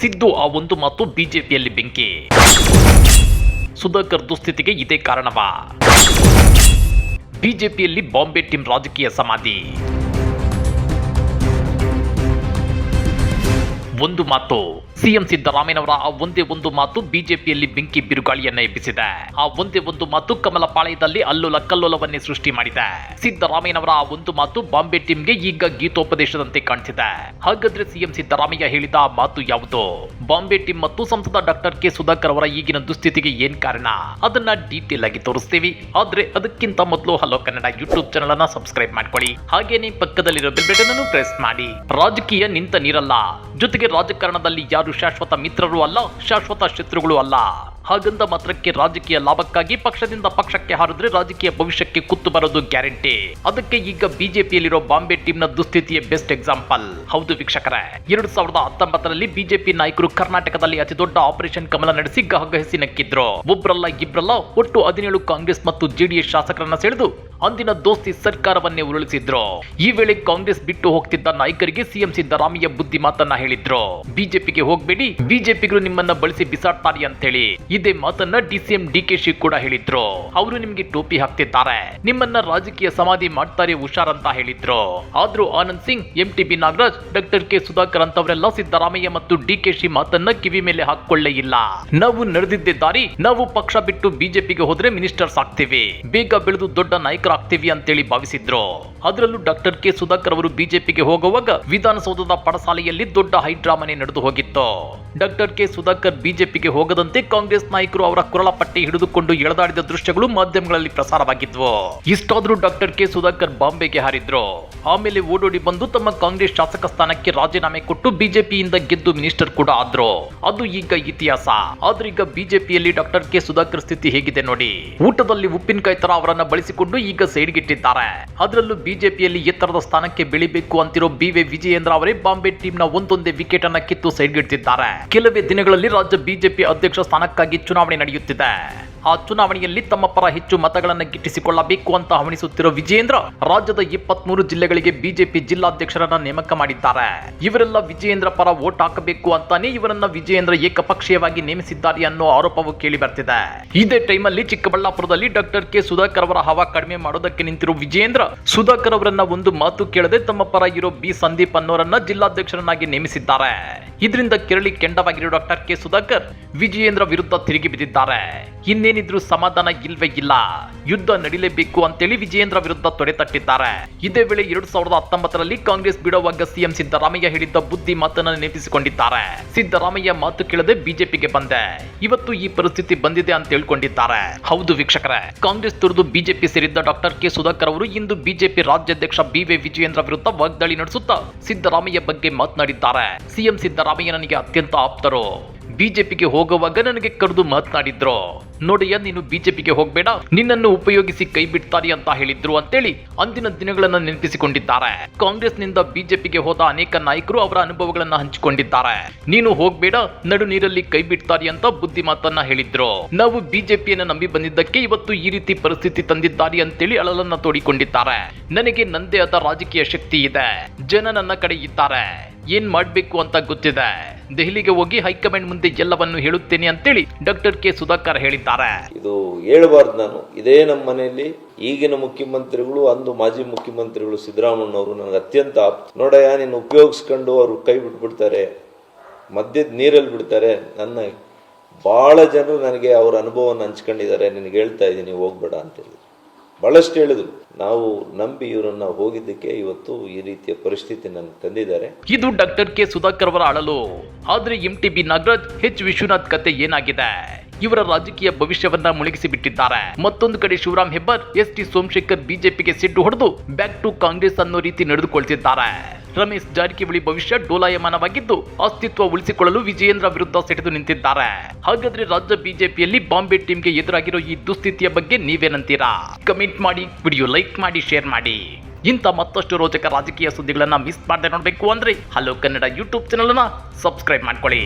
ಸಿದ್ದು ಆ ಒಂದು ಮಾತು ಬಿಜೆಪಿಯಲ್ಲಿ ಬೆಂಕಿ. ಸುಧಾಕರ್ ದುಸ್ಥಿತಿಗೆ ಇದೇ ಕಾರಣವಾ. ಬಿಜೆಪಿಯಲ್ಲಿ ಬಾಂಬೆ ಟೀಮ್ ರಾಜಕೀಯ ಸಮಾಧಿ. ಒಂದು ಮಾತು ಸಿಎಂ ಸಿದ್ದರಾಮಯ್ಯನವರ ಆ ಒಂದೇ ಒಂದು ಮಾತು ಬಿಜೆಪಿಯಲ್ಲಿ ಬೆಂಕಿ ಬಿರುಗಾಳಿಯನ್ನ ಎಬ್ಬಿಸಿದೆ. ಆ ಒಂದೇ ಒಂದು ಮಾತು ಕಮಲ ಪಾಳಯದಲ್ಲಿ ಅಲ್ಲೋಲ ಕಲ್ಲೋಲವನ್ನೇ ಸೃಷ್ಟಿ ಮಾಡಿದೆ. ಸಿದ್ದರಾಮಯ್ಯನವರ ಆ ಒಂದು ಮಾತು ಬಾಂಬೆ ಟೀಮ್ಗೆ ಈಗ ಗೀತೋಪದೇಶದಂತೆ ಕಾಣಿಸಿದೆ ಹಾಗಾದ್ರೆ ಸಿಎಂ ಸಿದ್ದರಾಮಯ್ಯ ಹೇಳಿದ ಆ ಮಾತು ಯಾವುದು? ಬಾಂಬೆ ಟೀಮ್ ಮತ್ತು ಸಂಸದ ಡಾಕ್ಟರ್ ಕೆ ಸುಧಾಕರ್ ಅವರ ಈಗಿನ ದುಸ್ಥಿತಿಗೆ ಏನ್ ಕಾರಣ? ಅದನ್ನ ಡೀಟೇಲ್ ಆಗಿ ತೋರಿಸ್ತೀವಿ. ಆದ್ರೆ ಅದಕ್ಕಿಂತ ಮೊದಲು ಹಲೋ ಕನ್ನಡ ಯೂಟ್ಯೂಬ್ ಚಾನಲ್ ಅನ್ನ ಸಬ್ಸ್ಕ್ರೈಬ್ ಮಾಡ್ಕೊಳ್ಳಿ. ಹಾಗೇನೆ ಪಕ್ಕದಲ್ಲಿರೋ ಬೆಲ್ ಬಟನ್ ಅನ್ನು ಪ್ರೆಸ್ ಮಾಡಿ. ರಾಜಕೀಯ ನಿಂತ ನೀರಲ್ಲ. ಜೊತೆಗೆ ರಾಜಕಾರಣದಲ್ಲಿ ಯಾರು ಶಾಶ್ವತ ಮಿತ್ರರು ಅಲ್ಲ ಶಾಶ್ವತ ಶತ್ರುಗಳು ಅಲ್ಲ. ಹಾಗಂದ ಮಾತ್ರಕ್ಕೆ ರಾಜಕೀಯ ಲಾಭಕ್ಕಾಗಿ ಪಕ್ಷದಿಂದ ಪಕ್ಷಕ್ಕೆ ಹಾರಿದ್ರೆ ರಾಜಕೀಯ ಭವಿಷ್ಯಕ್ಕೆ ಕುತ್ತು ಬರೋದು ಗ್ಯಾರಂಟಿ. ಅದಕ್ಕೆ ಈಗ ಬಿಜೆಪಿಯಲ್ಲಿರೋ ಬಾಂಬೆ ಟೀಮ್ನ ದುಸ್ಥಿತಿಯ ಬೆಸ್ಟ್ ಎಕ್ಸಾಂಪಲ್ ಹೌದು ವೀಕ್ಷಕರೇ, ಎರಡ್ ಸಾವಿರದ ಹತ್ತೊಂಬತ್ತರಲ್ಲಿ ಬಿಜೆಪಿ ನಾಯಕರು ಕರ್ನಾಟಕದಲ್ಲಿ ಅತಿ ದೊಡ್ಡ ಆಪರೇಷನ್ ಕಮಲ ನಡೆಸಿ ಗಹಗಹಿಸಿ ನಕ್ಕಿದ್ರು. ಒಬ್ರಲ್ಲ ಇಬ್ರಲ್ಲ ಒಟ್ಟು ಹದಿನೇಳು ಕಾಂಗ್ರೆಸ್ ಮತ್ತು ಜೆಡಿಎಸ್ ಶಾಸಕರನ್ನ ಸೆಳೆದು ಅಂದಿನ ದೋಸ್ತಿ ಸರ್ಕಾರವನ್ನೇ ಉರುಳಿಸಿದ್ರು. ಈ ವೇಳೆ ಕಾಂಗ್ರೆಸ್ ಬಿಟ್ಟು ಹೋಗ್ತಿದ್ದ ನಾಯಕರಿಗೆ ಸಿಎಂ ಸಿದ್ದರಾಮಯ್ಯ ಬುದ್ಧಿ ಮಾತನ್ನ ಹೇಳಿದ್ರು. ಬಿಜೆಪಿಗೆ ಹೋಗ್ಬೇಡಿ, ಬಿಜೆಪಿಗರು ನಿಮ್ಮನ್ನ ಬಳಸಿ ಬಿಸಾಡ್ತಾರೆ ಅಂತ ಹೇಳಿ ಇದೇ ಮಾತನ್ನ ಡಿಸಿಎಂ ಡಿಕೆಶಿ ಕೂಡ ಹೇಳಿದ್ರು. ಅವರು ನಿಮ್ಗೆ ಟೋಪಿ ಹಾಕ್ತಿದ್ದಾರೆ. ನಿಮ್ಮನ್ನ ರಾಜಕೀಯ ಸಮಾಧಿ ಮಾಡ್ತಾರೆ ಹುಷಾರ್ ಅಂತ ಹೇಳಿದ್ರು. ಆದ್ರೂ Anand Singh, M T B Nagaraj, doctor K Sudhakar ಅಂತವರೆಲ್ಲ Siddaramaiah ಮತ್ತು ಡಿಕೆಶಿ ಮಾತನ್ನ ಕಿವಿ ಮೇಲೆ ಹಾಕೊಳ್ಳೇ ಇಲ್ಲ. ನಾವು ನಡೆದಿದ್ದೆ ದಾರಿ, ನಾವು ಪಕ್ಷ ಬಿಟ್ಟು ಬಿಜೆಪಿಗೆ ಹೋದ್ರೆ ಮಿನಿಸ್ಟರ್ಸ್ ಆಗ್ತೀವಿ. ಬೇಗ ಬೆಳೆದು ದೊಡ್ಡ ನಾಯಕರಾಗ್ತೀವಿ ಅಂತೇಳಿ ಭಾವಿಸಿದ್ರು. ಅದರಲ್ಲೂ ಡಾಕ್ಟರ್ ಕೆ ಸುಧಾಕರ್ ಅವರು ಬಿಜೆಪಿಗೆ ಹೋಗುವಾಗ ವಿಧಾನಸೌಧದ ಪಡಸಾಲೆಯಲ್ಲಿ ದೊಡ್ಡ ಹೈಡ್ರಾಮನೆ ನಡೆದು ಹೋಗಿತ್ತು. ಡಾಕ್ಟರ್ ಕೆ ಸುಧಾಕರ್ ಬಿಜೆಪಿಗೆ ಹೋಗದಂತೆ ಕಾಂಗ್ರೆಸ್ ನಾಯಕರು ಅವರ ಕುರಳ ಪಟ್ಟಿ ಹಿಡಿದುಕೊಂಡು ಎಳೆದಾಡಿದ ದೃಶ್ಯಗಳು ಮಾಧ್ಯಮಗಳಲ್ಲಿ ಪ್ರಸಾರವಾಗಿದ್ವು. ಇಷ್ಟಾದರೂ ಡಾಕ್ಟರ್ ಕೆ ಸುಧಾಕರ್ ಬಾಂಬೆಗೆ ಹಾರಿದ್ರು. ಆಮೇಲೆ ಓಡೋಡಿ ಬಂದು ತಮ್ಮ ಕಾಂಗ್ರೆಸ್ ಶಾಸಕ ಸ್ಥಾನಕ್ಕೆ ರಾಜೀನಾಮೆ ಕೊಟ್ಟು ಬಿಜೆಪಿಯಿಂದ ಗೆದ್ದು ಮಿನಿಸ್ಟರ್ ಕೂಡ ಆದ್ರು. ಅದು ಈಗ ಇತಿಹಾಸ. ಆದ್ರೀಗ ಬಿಜೆಪಿಯಲ್ಲಿ ಡಾಕ್ಟರ್ ಕೆ ಸುಧಾಕರ್ ಸ್ಥಿತಿ ಹೇಗಿದೆ ನೋಡಿ. ಊಟದಲ್ಲಿ ಉಪ್ಪಿನಕಾಯಿ ತರ ಅವರನ್ನ ಬಳಸಿಕೊಂಡು ಈಗ ಸೈಡ್ಗಿಟ್ಟಿದ್ದಾರೆ. ಅದರಲ್ಲೂ ಬಿಜೆಪಿಯಲ್ಲಿ ಎತ್ತರದ ಸ್ಥಾನಕ್ಕೆ ಬೆಳಿಬೇಕು ಅಂತಿರೋ ಬಿ ವಿಜಯೇಂದ್ರ ಅವರೇ ಬಾಂಬೆ ಟೀಮ್ನ ಒಂದೊಂದೇ ವಿಕೆಟ್ ಅನ್ನ ಕಿತ್ತು ಸೈಡ್ಗಿಡ್ತಿದ್ದಾರೆ. ಕೆಲವೇ ದಿನಗಳಲ್ಲಿ ರಾಜ್ಯ ಬಿಜೆಪಿ ಅಧ್ಯಕ್ಷ ಸ್ಥಾನಕ್ಕಾಗಿ ಚುನಾವಣೆ ನಡೆಯುತ್ತಿದೆ. ಆ ಚುನಾವಣೆಯಲ್ಲಿ ತಮ್ಮ ಪರ ಹೆಚ್ಚು ಮತಗಳನ್ನು ಗಿಟ್ಟಿಸಿಕೊಳ್ಳಬೇಕು ಅಂತ ಹವಣಿಸುತ್ತಿರುವ ವಿಜೇಂದ್ರ ರಾಜ್ಯದ ಇಪ್ಪತ್ಮೂರು ಜಿಲ್ಲೆಗಳಿಗೆ ಬಿಜೆಪಿ ಜಿಲ್ಲಾಧ್ಯಕ್ಷರನ್ನ ನೇಮಕ ಮಾಡಿದ್ದಾರೆ. ಇವರೆಲ್ಲ ವಿಜಯೇಂದ್ರ ಪರ ವೋಟ್ ಹಾಕಬೇಕು ಅಂತಾನೆ ಇವರನ್ನ ವಿಜಯೇಂದ್ರ ಏಕಪಕ್ಷೀಯವಾಗಿ ನೇಮಿಸಿದ್ದಾರೆ ಅನ್ನೋ ಆರೋಪವು ಕೇಳಿ ಬರ್ತಿದೆ. ಇದೇ ಟೈಮಲ್ಲಿ ಚಿಕ್ಕಬಳ್ಳಾಪುರದಲ್ಲಿ ಡಾಕ್ಟರ್ ಕೆ ಸುಧಾಕರ್ ಅವರ ಹವಾ ಕಡಿಮೆ ಮಾಡೋದಕ್ಕೆ ನಿಂತಿರೋ ವಿಜಯೇಂದ್ರ ಸುಧಾಕರ್ ಅವರನ್ನ ಒಂದು ಮಾತು ಕೇಳದೆ ತಮ್ಮ ಪರ ಇರೋ ಬಿ ಸಂದೀಪ್ ಅನ್ನೋರನ್ನ ಜಿಲ್ಲಾಧ್ಯಕ್ಷರನ್ನಾಗಿ ನೇಮಿಸಿದ್ದಾರೆ. ಇದರಿಂದ ಕೆರಳಿ ಕೆಂಡವಾಗಿರೋ ಡಾಕ್ಟರ್ ಕೆ ಸುಧಾಕರ್ ವಿಜಯೇಂದ್ರ ವಿರುದ್ಧ ತಿರುಗಿ ಬಿದ್ದಿದ್ದಾರೆ. ಇನ್ನೇನಿದ್ರು ಸಮಾಧಾನ ಇಲ್ವೇ ಇಲ್ಲ. ಯುದ್ಧ ನಡೀಲೇಬೇಕು ಅಂತೇಳಿ ವಿಜಯೇಂದ್ರ ವಿರುದ್ಧ ತೊಡೆ ತಟ್ಟಿದ್ದಾರೆ. ಇದೇ ವೇಳೆ ಎರಡ್ ಸಾವಿರದ ಹತ್ತೊಂಬತ್ತರಲ್ಲಿ ಕಾಂಗ್ರೆಸ್ ಬಿಡುವಾಗ ಸಿಎಂ ಸಿದ್ದರಾಮಯ್ಯ ಹೇಳಿದ್ದ ಬುದ್ಧಿ ಮಾತನ್ನ ನೆನಪಿಸಿಕೊಂಡಿದ್ದಾರೆ. ಸಿದ್ದರಾಮಯ್ಯ ಮಾತು ಕೇಳದೆ ಬಿಜೆಪಿಗೆ ಬಂದೆ. ಇವತ್ತು ಈ ಪರಿಸ್ಥಿತಿ ಬಂದಿದೆ ಅಂತ ಹೇಳ್ಕೊಂಡಿದ್ದಾರೆ. ಹೌದು ವೀಕ್ಷಕರೇ, ಕಾಂಗ್ರೆಸ್ ತುರಿದು ಬಿಜೆಪಿ ಸೇರಿದ್ದ ಡಾಕ್ಟರ್ ಕೆ. ಸುಧಾಕರ್ ಅವರು ಇಂದು ಬಿಜೆಪಿ ರಾಜ್ಯಾಧ್ಯಕ್ಷ ಬಿ. ವಿ. ವಿಜಯೇಂದ್ರ ವಿರುದ್ಧ ವಾಗ್ದಾಳಿ ನಡೆಸುತ್ತಾ ಸಿದ್ದರಾಮಯ್ಯ ಬಗ್ಗೆ ಮಾತನಾಡಿದ್ದಾರೆ. ಸಿಎಂ ಸಿದ್ದರಾಮಯ್ಯ ನನಗೆ ಅತ್ಯಂತ ಆಪ್ತರು. ಬಿಜೆಪಿಗೆ ಹೋಗುವಾಗ ನನಗೆ ಕರೆದು ಮಾತನಾಡಿದ್ರು. ನೋಡಯ್ಯ ನೀನು ಬಿಜೆಪಿಗೆ ಹೋಗ್ಬೇಡ, ನಿನ್ನನ್ನು ಉಪಯೋಗಿಸಿ ಕೈ ಬಿಡ್ತಾರೆ ಅಂತ ಹೇಳಿದ್ರು ಅಂತೇಳಿ ಅಂದಿನ ದಿನಗಳನ್ನ ನೆನಪಿಸಿಕೊಂಡಿದ್ದಾರೆ. ಕಾಂಗ್ರೆಸ್ನಿಂದ ಬಿಜೆಪಿಗೆ ಹೋದ ಅನೇಕ ನಾಯಕರು ಅವರ ಅನುಭವಗಳನ್ನ ಹಂಚಿಕೊಂಡಿದ್ದಾರೆ. ನೀನು ಹೋಗ್ಬೇಡ, ನಡು ನೀರಲ್ಲಿ ಕೈ ಬಿಡ್ತಾರೆ ಅಂತ ಬುದ್ಧಿ ಮಾತನ್ನ ಹೇಳಿದ್ರು. ನಾವು ಬಿಜೆಪಿಯನ್ನ ನಂಬಿ ಬಂದಿದ್ದಕ್ಕೆ ಇವತ್ತು ಈ ರೀತಿ ಪರಿಸ್ಥಿತಿ ತಂದಿದ್ದಾರೆ ಅಂತೇಳಿ ಅಳಲನ್ನ ತೋಡಿಕೊಂಡಿದ್ದಾರೆ. ನನಗೆ ನಂದೇ ಆದ ರಾಜಕೀಯ ಶಕ್ತಿ ಇದೆ. ಜನ ನನ್ನ ಕಡೆ ಇದ್ದಾರೆ. ಏನ್ ಮಾಡ್ಬೇಕು ಅಂತ ಗೊತ್ತಿದೆ. ದೆಹಲಿಗೆ ಹೋಗಿ ಹೈಕಮಾಂಡ್ ಮುಂದೆ ಎಲ್ಲವನ್ನು ಹೇಳುತ್ತೇನೆ ಅಂತೇಳಿ ಡಾಕ್ಟರ್ ಕೆ ಸುಧಾಕರ್ ಹೇಳಿದ್ದಾರೆ. ಇದು ಹೇಳಬಾರ್ದು ನಾನು. ಇದೇ ನಮ್ಮ ಮನೆಯಲ್ಲಿ ಈಗಿನ ಮುಖ್ಯಮಂತ್ರಿಗಳು, ಅಂದು ಮಾಜಿ ಮುಖ್ಯಮಂತ್ರಿಗಳು ಸಿದ್ದರಾಮಣ್ಣವರು ನನಗೆ ಅತ್ಯಂತ ನೋಡಯ್ಯ, ನೀನು ಉಪಯೋಗಿಸ್ಕೊಂಡು ಅವರು ಕೈ ಬಿಟ್ಬಿಡ್ತಾರೆ, ಮದ್ಯದ ನೀರಲ್ಲಿ ಬಿಡ್ತಾರೆ. ನನ್ನ ಭಾಳ ಜನರು ನನಗೆ ಅವ್ರ ಅನುಭವವನ್ನು ಹಂಚ್ಕೊಂಡಿದ್ದಾರೆ. ನಿನಗೆ ಹೇಳ್ತಾ ಇದ್ದೀನಿ, ಹೋಗ್ಬೇಡ ಅಂತೇಳಿ. ಭಾಳಷ್ಟು ಹೇಳಿದ್ರು. ನಾವು ನಂಬಿ ಇವರನ್ನ ಹೋಗಿದ್ದಕ್ಕೆ ಇವತ್ತು ಈ ರೀತಿಯ ಪರಿಸ್ಥಿತಿ ನನ್ನ ತಂದಿದ್ದಾರೆ. ಇದು ಡಾಕ್ಟರ್ ಕೆ ಸುಧಾಕರ್ ಅವರ ಅಳಲು. ಆದ್ರೆ M T B Nagaraj H Vishwanath ಕತೆ ಏನಾಗಿದೆ? ಇವರ ರಾಜಕೀಯ ಭವಿಷ್ಯವನ್ನ ಮುಳುಗಿಸಿ ಬಿಟ್ಟಿದ್ದಾರೆ ಮತ್ತೊಂದು ಕಡೆ ಶಿವರಾಮ್ ಹೆಬ್ಬಾರ್, ಎಸ್ ಟಿ ಸೋಮಶೇಖರ್ ಬಿಜೆಪಿಗೆ ಸಿಟ್ಟು ಹೊಡೆದು ಬ್ಯಾಕ್ ಟು ಕಾಂಗ್ರೆಸ್ ಅನ್ನೋ ರೀತಿ ನಡೆದುಕೊಳ್ತಿದ್ದಾರೆ. ರಮೇಶ್ ಜಾರಕಿಹೊಳಿ ಭವಿಷ್ಯ ಡೋಲಾಯಮಾನವಾಗಿದ್ದು ಅಸ್ತಿತ್ವ ಉಳಿಸಿಕೊಳ್ಳಲು ವಿಜಯೇಂದ್ರ ವಿರುದ್ಧ ಸೆಟೆದು ನಿಂತಿದ್ದಾರೆ. ಹಾಗಾದ್ರೆ ರಾಜ್ಯ ಬಿಜೆಪಿಯಲ್ಲಿ ಬಾಂಬೆ ಟೀಮ್ಗೆ ಎದುರಾಗಿರೋ ಈ ದುಸ್ಥಿತಿಯ ಬಗ್ಗೆ ನೀವೇನಂತೀರಾ? ಕಮೆಂಟ್ ಮಾಡಿ, ವಿಡಿಯೋ ಲೈಕ್ ಮಾಡಿ, ಶೇರ್ ಮಾಡಿ. ಇಂಥ ಮತ್ತಷ್ಟು ರೋಚಕ ರಾಜಕೀಯ ಸುದ್ದಿಗಳನ್ನ ಮಿಸ್ ಮಾಡದೆ ನೋಡಬೇಕು ಅಂದ್ರೆ ಹಲೋ ಕನ್ನಡ ಯೂಟ್ಯೂಬ್ ಚಾನಲ್ ಅನ್ನ ಸಬ್ಸ್ಕ್ರೈಬ್ ಮಾಡ್ಕೊಳ್ಳಿ.